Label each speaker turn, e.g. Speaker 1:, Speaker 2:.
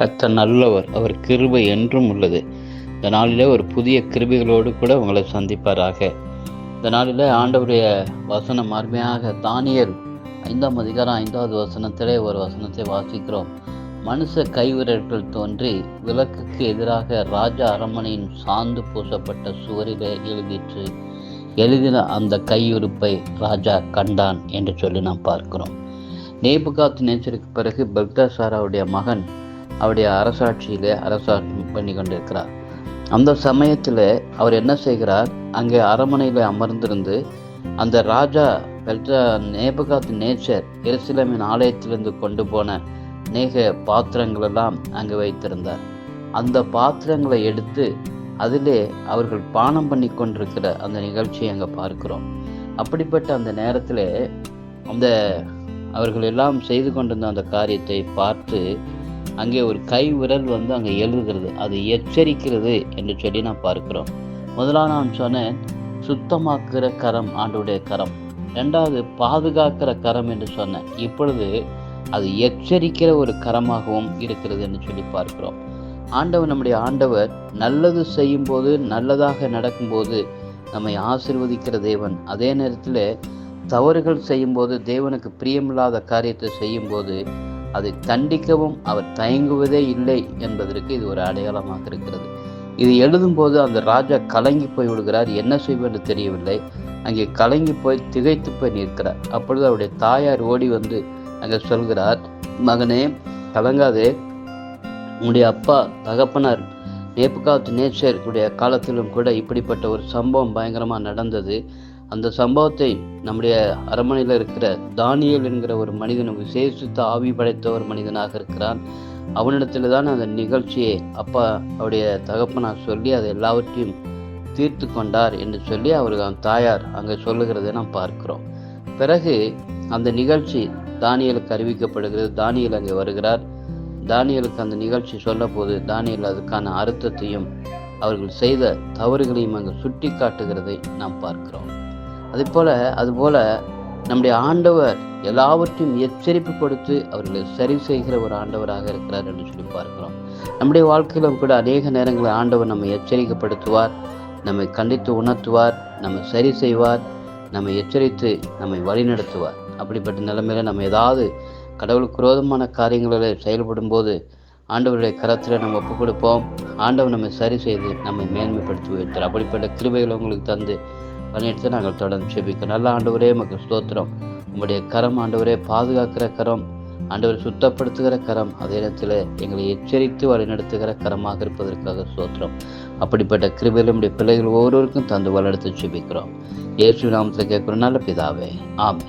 Speaker 1: கத்த நல்லவர் அவர் கிருபை என்றும் உள்ளது. இந்த நாளிலே ஒரு புதிய கிருபைகளோடு கூட உங்களை சந்திப்பாராக. இந்த நாளில் ஆண்டவருடைய வசனம் அருமையாக தானியல் ஐந்தாம் அதிகாரம் ஐந்தாவது வசனத்திலே ஒரு வசனத்தை வாசிக்கிறோம். மனுஷ கைவிரல்கள் தோன்றி விளக்குக்கு எதிராக ராஜா அரண்மனையின் சாந்து பூசப்பட்ட சுவரிலே எழுதிற்று. எழுதின அந்த கையுறுப்பை ராஜா கண்டான் என்று சொல்லி நாம் பார்க்கிறோம். நேபுகாத் நேச்சருக்கு பிறகு பெல்தாசாராவுடைய மகன் அவருடைய அரசாட்சியிலே அரசாட்சி பண்ணி கொண்டிருக்கிறார். அந்த சமயத்தில் அவர் என்ன செய்கிறார்? அங்கே அரண்மனையில் அமர்ந்திருந்து அந்த ராஜா பெல்டா நேபகாத் நேச்சர் எருசலேமின் ஆலயத்திலிருந்து கொண்டு போன நேக பாத்திரங்களெல்லாம் அங்கே வைத்திருந்தார். அந்த பாத்திரங்களை எடுத்து அதிலே அவர்கள் பானம் பண்ணி கொண்டிருக்கிற அந்த நிகழ்ச்சியை அங்கே பார்க்கிறோம். அப்படிப்பட்ட அந்த நேரத்தில் அந்த அவர்கள் எல்லாம் செய்து கொண்டிருந்த அந்த காரியத்தை பார்த்து அங்கே ஒரு கை விரல் வந்து அங்கே எழுதுகிறது அது எச்சரிக்கிறது என்று சொல்லி நான் பார்க்கிறோம். முதலாக நான் சொன்னேன் சுத்தமாக்குகிற கரம் ஆண்டுடைய கரம். ரெண்டாவது பாதுகாக்கிற கரம் என்று சொன்னேன். இப்பொழுது அது எச்சரிக்கிற ஒரு கரமாகவும் இருக்கிறது என்று சொல்லி பார்க்கிறோம். ஆண்டவர் நம்முடைய ஆண்டவர் நல்லது செய்யும்போது நல்லதாக நடக்கும்போது நம்மை ஆசிர்வதிக்கிற தேவன். அதே நேரத்தில் தவறுகள் செய்யும்போது தேவனுக்கு பிரியமில்லாத காரியத்தை செய்யும்போது அதை தண்டிக்கவும் அவர் தயங்குவதே இல்லை என்பதற்கு இது ஒரு அடையாளமாக இருக்கிறது. இது எழுதும்போது அந்த ராஜா கலங்கி போய் விடுகிறார். என்ன செய்வது தெரியவில்லை. அங்கே கலங்கி போய் திகைத்து போய் நிற்கிறார். அப்பொழுது அவருடைய தாயார் ஓடி வந்து அங்கே சொல்கிறார் மகனே கலங்காதே. உன்னுடைய அப்பா தகப்பனார் நேப்புகாத் நேச்சருடைய காலத்திலும் கூட இப்படிப்பட்ட ஒரு சம்பவம் பயங்கரமாக நடந்தது. அந்த சம்பவத்தை நம்முடைய அரண்மனையில் இருக்கிற தானியல் என்கிற ஒரு மனிதன் விசேஷித்த ஆவி படைத்த ஒரு மனிதனாக இருக்கிறான். அவனிடத்தில் தான் அந்த நிகழ்ச்சியை அப்பா அவருடைய தகப்பனார் சொல்லி அதை எல்லாவற்றையும் தீர்த்து கொண்டார் என்று சொல்லி அவர்கள் தாயார் அங்கே சொல்லுகிறதை நாம் பார்க்கிறோம். பிறகு அந்த நிகழ்ச்சி தானியலுக்கு அறிவிக்கப்படுகிறது. தானியல் அங்கே வருகிறார். தானியலுக்கு அந்த நிகழ்ச்சி சொல்ல போது தானியல் அதுக்கான அர்த்தத்தையும் அவர்கள் செய்த தவறுகளையும் அங்கு சுட்டி காட்டுகிறதை நாம் பார்க்கிறோம். அதே போல் அதுபோல நம்முடைய ஆண்டவர் எல்லாவற்றையும் எச்சரிப்பு கொடுத்து அவர்களை சரி செய்கிற ஒரு ஆண்டவராக இருக்கிறார் என்று சொல்லி பார்க்கிறோம். நம்முடைய வாழ்க்கையிலும் கூட அநேக நேரங்களில் ஆண்டவர் நம்மை எச்சரிக்கைப்படுத்துவார் நம்மை கண்டித்து உணர்த்துவார் நம்மை சரி செய்வார் நம்மை எச்சரித்து நம்மை வழிநடத்துவார். அப்படிப்பட்ட நிலைமையில நம்ம ஏதாவது கடவுளுக்கு குரோதமான காரியங்களில் செயல்படும் போது ஆண்டவருடைய கரத்தில் நம்ம ஒப்பு கொடுப்போம். ஆண்டவர் நம்மை சரி செய்து நம்மை மேன்மைப்படுத்தி வைத்தார் அப்படிப்பட்ட கிருபைகளை உங்களுக்கு தந்து பணியெடுத்து நாங்கள் தொடர்ந்து செபிக்கிறோம். நல்ல ஆண்டவரே நமக்கு ஸ்தோத்திரம். உங்களுடைய கரம் ஆண்டவரே பாதுகாக்கிற கரம் ஆண்டவர் சுத்தப்படுத்துகிற கரம் அதே நேரத்தில் எங்களை எச்சரித்து வழிநடத்துகிற கரமாக இருப்பதற்காக சோத்திரம் அப்படிப்பட்ட கிருபையில் நம்முடைய பிள்ளைகள் ஒவ்வொருவருக்கும் தந்து வளர்த்து செபிக்கிறோம். இயேசு நாமத்தில் கேட்குற நல்ல பிதாவே ஆமே